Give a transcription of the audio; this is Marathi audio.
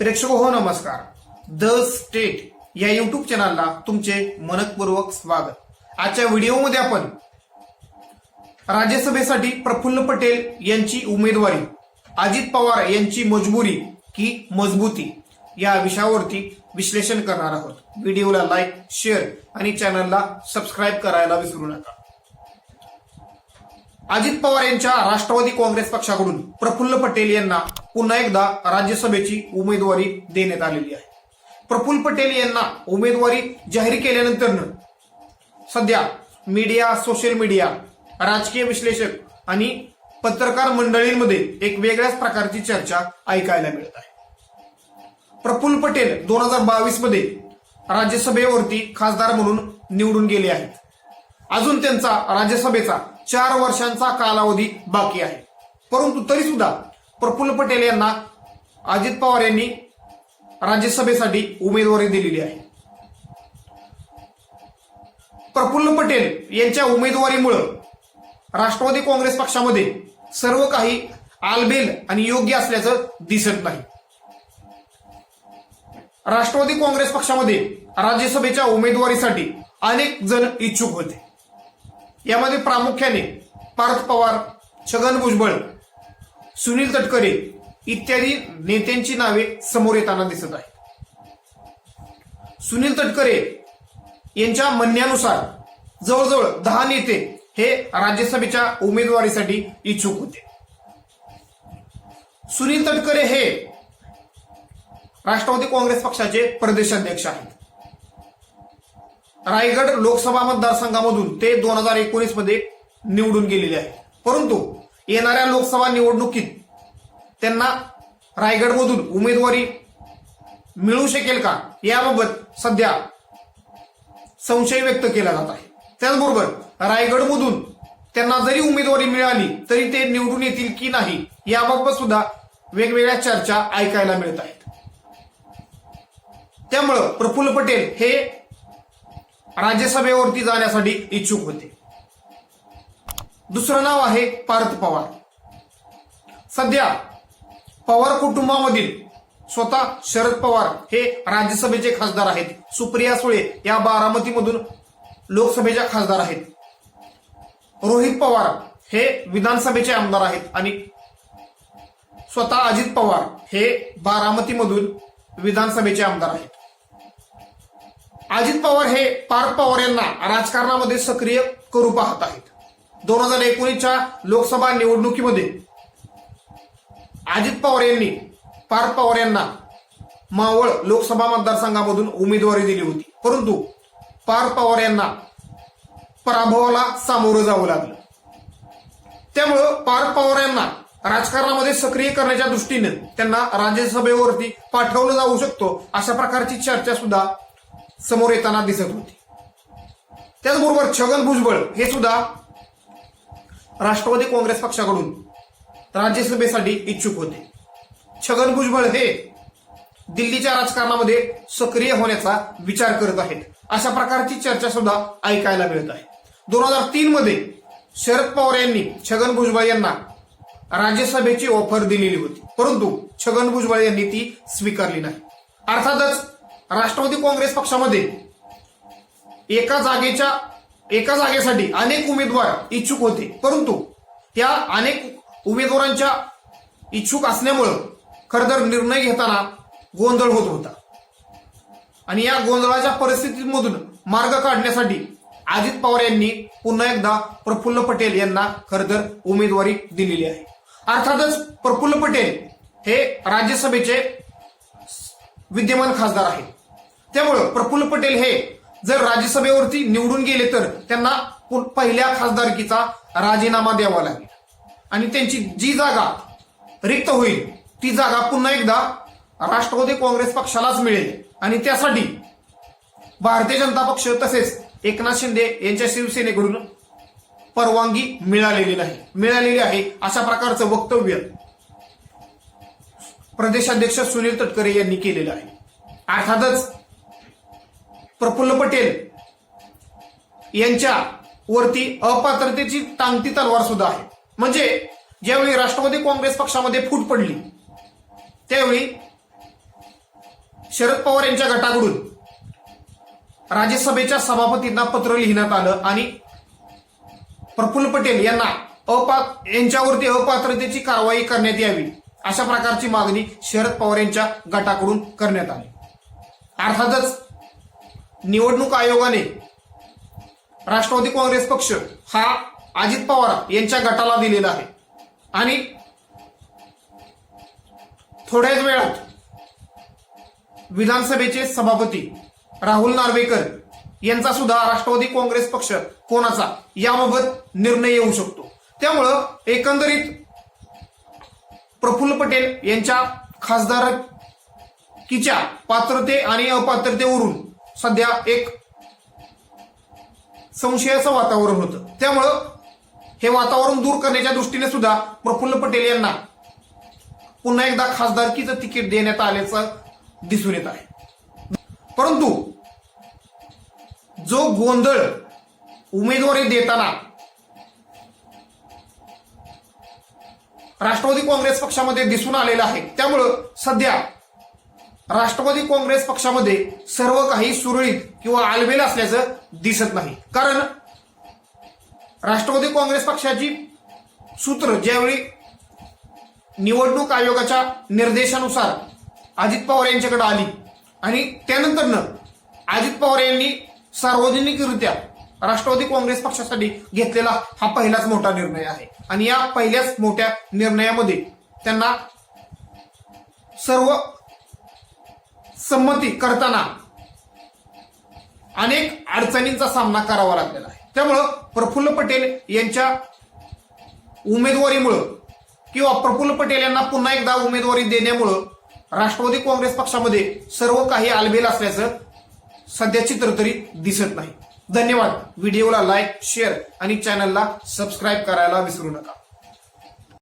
प्रेक्षक हो नमस्कार. द स्टेट या युट्यूब चॅनलला तुमचे मनपूर्वक स्वागत. आजच्या व्हिडिओमध्ये आपण राज्यसभेसाठी प्रफुल्ल पटेल यांची उमेदवारी अजित पवार यांची मजबुरी की मजबूती या विषयावरती विश्लेषण करणार आहोत. व्हिडिओला लाईक शेअर आणि चॅनलला सबस्क्राईब करायला विसरू नका. अजित पवार यांच्या राष्ट्रवादी काँग्रेस पक्षाकडून प्रफुल्ल पटेल यांना पुन्हा एकदा राज्यसभेची उमेदवारी देण्यात आलेली आहे. प्रफुल्ल पटेल यांना उमेदवारी जाहीर केल्यानंतर सध्या मीडिया सोशल मीडिया राजकीय विश्लेषक आणि पत्रकार मंडळींमध्ये एक वेगळ्याच प्रकारची चर्चा ऐकायला मिळत आहे. प्रफुल्ल पटेल दोन हजार बावीसमध्ये राज्यसभेवरती खासदार म्हणून निवडून गेले आहेत. अजून त्यांचा राज्यसभेचा चार वर्षांचा कालावधी बाकी आहे. परंतु तरी सुद्धा प्रफुल्ल पटेल यांना अजित पवार यांनी राज्यसभेसाठी उमेदवारी दिलेली आहे. प्रफुल्ल पटेल यांच्या उमेदवारीमुळं राष्ट्रवादी काँग्रेस पक्षामध्ये सर्व काही आलबेल आणि योग्य असल्याचं दिसत नाही. राष्ट्रवादी काँग्रेस पक्षामध्ये राज्यसभेच्या उमेदवारीसाठी अनेक जण इच्छुक होते. यामध्ये प्रामुख्याने पार्थ पवार छगन भुजबळ सुनील तटकरे इत्यादी नेत्यांची नावे समोर येताना दिसत आहेत. सुनील तटकरे यांच्या म्हणण्यानुसार जवळजवळ दहा नेते हे राज्यसभेच्या उमेदवारीसाठी इच्छुक होते. सुनील तटकरे हे राष्ट्रवादी काँग्रेस पक्षाचे प्रदेशाध्यक्ष आहेत. रायगड लोकसभा मतदारसंघामधून ते दोन हजार एकोणीसमध्ये निवडून गेलेले आहेत. परंतु येणाऱ्या लोकसभा निवडणुकीत त्यांना रायगडमधून उमेदवारी मिळू शकेल का? याबाबत सध्या संशय व्यक्त केला जात आहे. त्याचबरोबर रायगडमधून त्यांना जरी उमेदवारी मिळाली तरी ते निवडून येतील की नाही याबाबत सुद्धा वेगवेगळ्या चर्चा ऐकायला मिळत आहेत. त्यामुळं प्रफुल्ल पटेल हे राज्यसभेवरती जाण्यासाठी इच्छुक होते. दुसरं नाव आहे पार्थ पवार. सध्या पवार कुटुंबामधील स्वतः शरद पवार हे राज्यसभेचे खासदार आहेत. सुप्रिया सुळे या बारामतीमधून लोकसभेच्या खासदार आहेत. रोहित पवार हे विधानसभेचे आमदार आहेत आणि स्वतः अजित पवार हे बारामतीमधून विधानसभेचे आमदार आहेत. अजित पवार हे पार्थ पवार यांना राजकारणामध्ये सक्रिय करू पाहत आहेत. दोन हजार एकोणीसच्या लोकसभा निवडणुकीमध्ये अजित पवार यांनी पार्थ पवार यांना मावळ लोकसभा मतदारसंघामधून उमेदवारी दिली होती. परंतु पार्थ पवार यांना पराभवाला सामोरं जावं लागलं. त्यामुळं पार्थ पवार यांना राजकारणामध्ये सक्रिय करण्याच्या दृष्टीनं त्यांना राज्यसभेवरती पाठवलं जाऊ शकतो अशा प्रकारची चर्चा सुद्धा समोर येताना दिसत होती. त्याचबरोबर छगन भुजबळ हे सुद्धा राष्ट्रवादी काँग्रेस पक्षाकडून राज्यसभेसाठी इच्छुक होते. छगन भुजबळ हे दिल्लीच्या राजकारणामध्ये सक्रिय होण्याचा विचार करत आहेत. अशा प्रकारची चर्चा सुद्धा ऐकायला मिळत आहे. दोन हजार तीन मध्ये शरद पवार यांनी छगन भुजबळ यांना राज्यसभेची ऑफर दिलेली होती. परंतु छगन भुजबळ यांनी ती स्वीकारली नाही. अर्थातच राष्ट्रवादी काँग्रेस पक्षामध्ये एका जागेच्या एका जागेसाठी अनेक उमेदवार इच्छुक होते. परंतु त्या अनेक उमेदवारांच्या इच्छुक असल्यामुळं खरंतर निर्णय घेताना गोंधळ होत होता. आणि या गोंधळाच्या परिस्थितीमधून मार्ग काढण्यासाठी अजित पवार यांनी पुन्हा एकदा प्रफुल्ल पटेल यांना खरंतर उमेदवारी दिलेली आहे. अर्थातच प्रफुल्ल पटेल हे राज्यसभेचे विद्यमान खासदार आहेत. त्यामुळं प्रफुल्ल पटेल हे जर राज्यसभेवरती निवडून गेले तर त्यांना पहिल्या खासदारकीचा राजीनामा द्यावा लागेल. आणि त्यांची जी जागा रिक्त होईल ती जागा पुन्हा एकदा राष्ट्रवादी काँग्रेस पक्षालाच मिळेल. आणि त्यासाठी भारतीय जनता पक्ष तसेच एकनाथ शिंदे यांच्या शिवसेनेकडून परवानगी मिळालेली नाही. मिळालेली आहे अशा प्रकारचं वक्तव्य प्रदेशाध्यक्ष सुनील तटकरे यांनी केलेलं आहे. अर्थातच प्रफुल्ल पटेल यांच्या वरती अपात्रतेची टांगती तलवार सुद्धा आहे. म्हणजे ज्यावेळी राष्ट्रवादी काँग्रेस पक्षामध्ये फूट पडली त्यावेळी शरद पवार यांच्या गटाकडून राज्यसभेच्या सभापतींना पत्र लिहिण्यात आलं आणि प्रफुल्ल पटेल यांना अपात यांच्यावरती अपात्रतेची कारवाई करण्यात यावी अशा प्रकारची मागणी शरद पवार यांच्या गटाकडून करण्यात आली. अर्थातच निवडणूक आयोगाने राष्ट्रवादी काँग्रेस पक्ष हा अजित पवार यांच्या गटाला दिलेला आहे. आणि थोड्याच वेळात विधानसभेचे सभापती राहुल नार्वेकर यांचा सुद्धा राष्ट्रवादी काँग्रेस पक्ष कोणाचा याबाबत निर्णय येऊ शकतो. त्यामुळं एकंदरीत प्रफुल्ल पटेल यांच्या खासदारकीच्या पात्रते आणि अपात्रतेवरून सध्या एक संशयाचं वातावरण होतं. त्यामुळं हे वातावरण दूर करण्याच्या दृष्टीने सुद्धा प्रफुल्ल पटेल यांना पुन्हा एकदा खासदारकीचं तिकीट देण्यात आल्याचं दिसून येत आहे. परंतु जो गोंधळ उमेदवारी देताना राष्ट्रवादी काँग्रेस पक्षामध्ये दिसून आलेला आहे त्यामुळं सध्या राष्ट्रवादी काँग्रेस पक्षामध्ये सर्व काही सुरळीत किंवा आलबेल असल्याचं दिसत नाही. कारण राष्ट्रवादी काँग्रेस पक्षाची सूत्र ज्यावेळी निवडणूक आयोगाच्या निर्देशानुसार अजित पवार यांच्याकडे आली आणि त्यानंतरनं अजित पवार यांनी सार्वजनिकरित्या राष्ट्रवादी काँग्रेस पक्षासाठी घेतलेला हा पहिलाच मोठा निर्णय आहे. आणि या पहिल्याच मोठ्या निर्णयामध्ये त्यांना सर्व संमती करताना अनेक अडचणींचा सामना करावा लागलेला आहे. त्यामुळं प्रफुल्ल पटेल यांच्या उमेदवारीमुळं किंवा प्रफुल्ल पटेल यांना पुन्हा एकदा उमेदवारी देण्यामुळं राष्ट्रवादी काँग्रेस पक्षामध्ये सर्व काही आलबेल असल्याचं सध्या चित्र तरी दिसत नाही. धन्यवाद. व्हिडिओला लाईक शेअर आणि चॅनलला सबस्क्राईब करायला विसरू नका.